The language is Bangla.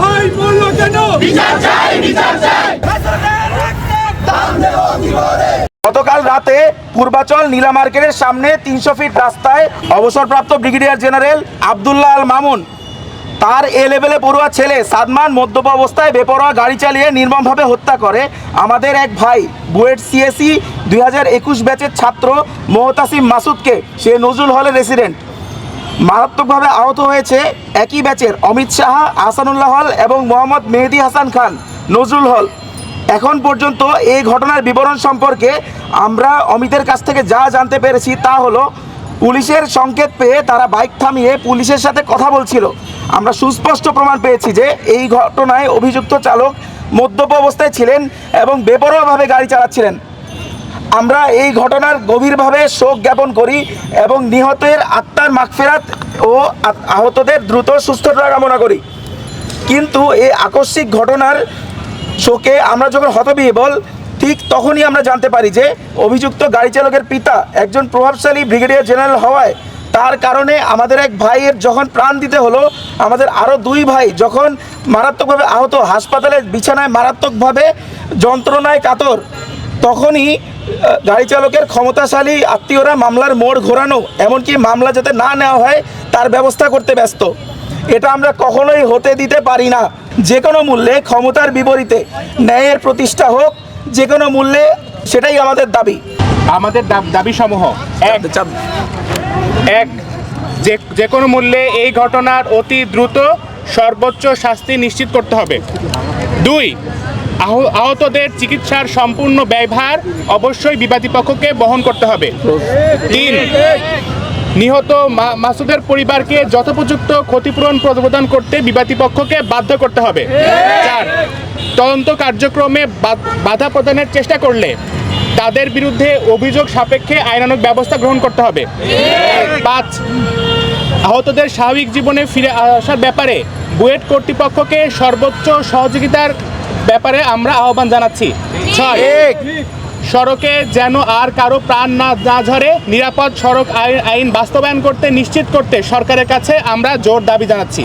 ভাই বলল কেন? গতকাল রাতে পূর্বাচল নীলা মার্কেটের সামনে তিনশো ফিট রাস্তায় অবসরপ্রাপ্ত ব্রিগেডিয়ার জেনারেল আবদুল্লাহ আল মামুন। তার এ লেভেলে পড়ুয়া ছেলে সাদমান মদ্যপ অবস্থায় বেপরোয়া গাড়ি চালিয়ে নির্মমভাবে হত্যা করে। আমাদের এক ভাই বুয়েট সিএসি দুই হাজার একুশ ব্যাচের ছাত্র মোহতাসিম মাসুদকে সে নজরুল হলের রেসিডেন্ট মারাত্মকভাবে আহত হয়েছে একই ব্যাচের অমিত সাহা, আহসানুল্লাহ হল এবং মোহাম্মদ মেহেদি হাসান খান, নজরুল হল। এখন পর্যন্ত এই ঘটনার বিবরণ সম্পর্কে আমরা অমিতের কাছ থেকে যা জানতে পেরেছি তা হলো, পুলিশের সংকেত পেয়ে তারা বাইক থামিয়ে পুলিশের সাথে কথা বলছিল। আমরা সুস্পষ্ট প্রমাণ পেয়েছি যে এই ঘটনায় অভিযুক্ত চালক মদ্যপ অবস্থায় ছিলেন এবং বেপরোয়াভাবে গাড়ি চালাচ্ছিলেন। আমরা এই ঘটনার গভীরভাবে শোক জ্ঞাপন করি এবং নিহতের আত্মার মাগফেরাত ও আহতদের দ্রুত সুস্থতা কামনা করি। কিন্তু এই আকস্মিক ঘটনার শোকে আমরা যখন হতবিহ্বল, ঠিক তখনই আমরা জানতে পারি যে অভিযুক্ত গাড়ি চালকের পিতা একজন প্রভাবশালী ব্রিগেডিয়ার জেনারেল হওয়ায় তার কারণে আমাদের এক ভাইয়ের যখন প্রাণ দিতে হলো, আমাদের আরও দুই ভাই যখন মারাত্মকভাবে আহত, হাসপাতালের বিছানায় মারাত্মকভাবে যন্ত্রণায় কাতর, তখনই গাড়ি চালকের ক্ষমতাশালী আত্মীয়রা মামলার মোড় ঘোরানো এমনকি মামলা যাতে না নেওয়া হয় তার ব্যবস্থা করতে ব্যস্ত। এটা আমরা কখনোই হতে দিতে পারি না। যে কোনো মূল্যে ক্ষমতার বিপরীতে ন্যায়ের প্রতিষ্ঠা হোক যে কোনো মূল্যে সেটাই আমাদের দাবি। আমাদের দাব- দাবিসমূহ এক। এক যে যে কোনো মূল্যে এই ঘটনার অতি দ্রুত সর্বোচ্চ শাস্তি নিশ্চিত করতে হবে। দুই আহতদের চিকিৎসার সম্পূর্ণ ব্যয়ভার অবশ্যই বিবাদী পক্ষকে বহন করতে হবে। তিন, নিহত মাসুদের পরিবারকে যথোপযুক্ত ক্ষতিপূরণ প্রদান করতে বিবাদী পক্ষকে বাধ্য করতে হবে। চার, তদন্ত কার্যক্রমে বাধা প্রদানের চেষ্টা করলে তাদের বিরুদ্ধে অভিযোগ সাপেক্ষে আইনানুগ ব্যবস্থা গ্রহণ করতে হবে। পাঁচ, আহতদের স্বাভাবিক জীবনে ফিরে আসার ব্যাপারে বুয়েট কর্তৃপক্ষকে সর্বোচ্চ সহযোগিতার ব্যাপারে আমরা আহ্বান জানাচ্ছি। ছয়। সড়কে যেন আর কারও প্রাণ না না ঝরে নিরাপদ সড়ক আইন আইন বাস্তবায়ন করতে নিশ্চিত করতে সরকারের কাছে আমরা জোর দাবি জানাচ্ছি।